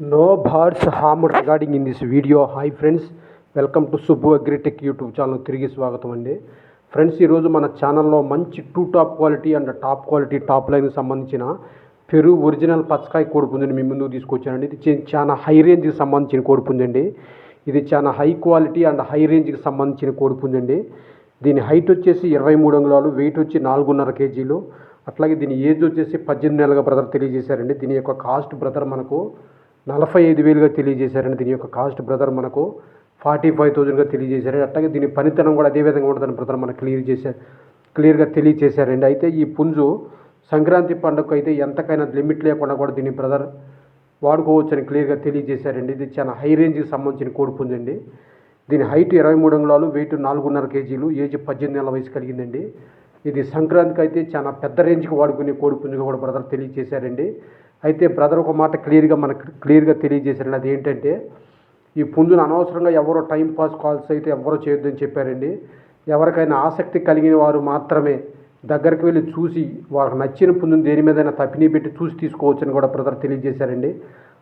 No bars harmed regarding in this video hi friends welcome to Subbu agritech YouTube channel తిరిగి స్వాగతం అండి. Friends ఈరోజు మన ఛానల్లో మంచి two top quality and top quality top లైన్కి సంబంధించిన పెరు ఒరిజినల్ పచ్చకాయ కోడిపుంజని మీ ముందుకు తీసుకొచ్చానండి. ఇది చాలా హై రేంజ్కి సంబంధించిన కోడిపుంజండి. ఇది చాలా హై క్వాలిటీ అండ్ హై రేంజ్కి సంబంధించిన కోడిపుంజండి. దీని హైట్ వచ్చేసి ఇరవై మూడు అంగుళాలు వెయిట్ వచ్చి నాలుగున్నర కేజీలు. అట్లాగే దీని ఏజ్ వచ్చేసి పద్దెనిమిది నెలలుగా బ్రదర్ తెలియజేశారండి. దీని యొక్క కాస్ట్ బ్రదర్ మనకు నలభై ఐదు వేలుగా తెలియజేశారండి దీని యొక్క కాస్ట్ బ్రదర్ మనకు ఫార్టీ ఫైవ్ థౌజండ్గా తెలియజేశారు. అట్లాగే దీని పనితనం కూడా అదే విధంగా ఉంటుందని బ్రదర్ మనకు క్లియర్ చేశారు క్లియర్గా తెలియజేశారండి అయితే ఈ పుంజు సంక్రాంతి పండుగకు అయితే ఎంతకైనా లిమిట్ లేకుండా కూడా దీని బ్రదర్ వాడుకోవచ్చని క్లియర్గా తెలియజేశారండి. ఇది చాలా హై రేంజ్కి సంబంధించిన కోడి పుంజు అండి దీని హైట్ ఇరవై మూడు అంగుళాలు వెయిట్ నాలుగున్నర కేజీలు ఏజ్ పద్దెనిమిది నెలల వయసు కలిగిందండి. ఇది సంక్రాంతికి అయితే చాలా పెద్ద రేంజ్కి వాడుకునే కోడి పుంజుగా కూడా బ్రదర్ తెలియజేశారండి. అయితే బ్రదర్ ఒక మాట క్లియర్గా మనకు క్లియర్గా తెలియజేశారండి అది ఏంటంటే ఈ పుంజును అనవసరంగా ఎవరో టైం పాస్ కాల్స్ అయితే ఎవరో చేయొద్దని చెప్పారండి. ఎవరికైనా ఆసక్తి కలిగిన వారు మాత్రమే దగ్గరికి వెళ్ళి చూసి వాళ్ళకి నచ్చిన పుంజుని దేని మీదైనా తప్పిని పెట్టి చూసి తీసుకోవచ్చని కూడా బ్రదర్ తెలియజేశారండి.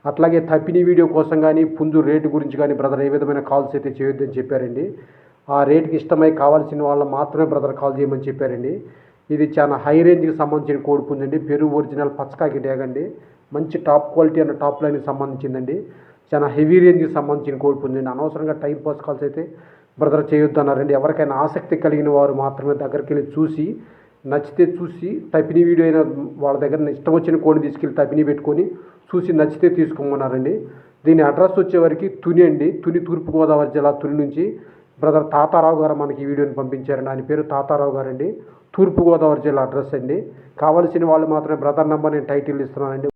అట్లాగే తప్పిని వీడియో కోసం కానీ పుంజు రేటు గురించి కానీ బ్రదర్ ఏ విధమైన కాల్స్ అయితే చేయొద్దని చెప్పారండి. ఆ రేటుకి ఇష్టమై కావాల్సిన వాళ్ళు మాత్రమే బ్రదర్ కాల్ చేయమని చెప్పారండి. ఇది చాలా హై రేంజ్కి సంబంధించిన కోడి పుంజండి. పెరుగు ఒరిజినల్ పచ్చకాకి డేగండి. మంచి టాప్ క్వాలిటీ అన్న టాప్ లైన్కి సంబంధించిందండి. చాలా హెవీ రేంజ్కి సంబంధించిన కోడి పుంజండి. అనవసరంగా టైం పాస్ కాల్స్ అయితే బ్రదర్ చేయొద్దు అన్నారండి ఎవరికైనా ఆసక్తి కలిగిన వారు మాత్రమే దగ్గరికి వెళ్ళి చూసి నచ్చితే చూసి తపిని వీడియో అయినా వాళ్ళ దగ్గర ఇష్టం వచ్చిన కోడిని తీసుకెళ్ళి తపిని పెట్టుకొని చూసి నచ్చితే తీసుకోమన్నారండి. దీని అడ్రస్ వచ్చేవరకు తుని అండి. తుని తూర్పుగోదావరి జిల్లా తుని నుంచి బ్రదర్ తాతారావు గారు మనకి ఈ వీడియోని పంపించారండి. ఆయన పేరు తాతారావు గారండి. తూర్పుగోదావరి జిల్లా అడ్రస్ అండి. కావలసిన వాళ్ళు మాత్రమే బ్రదర్ నెంబర్ నేను టైటిల్ ఇస్తున్నానండి.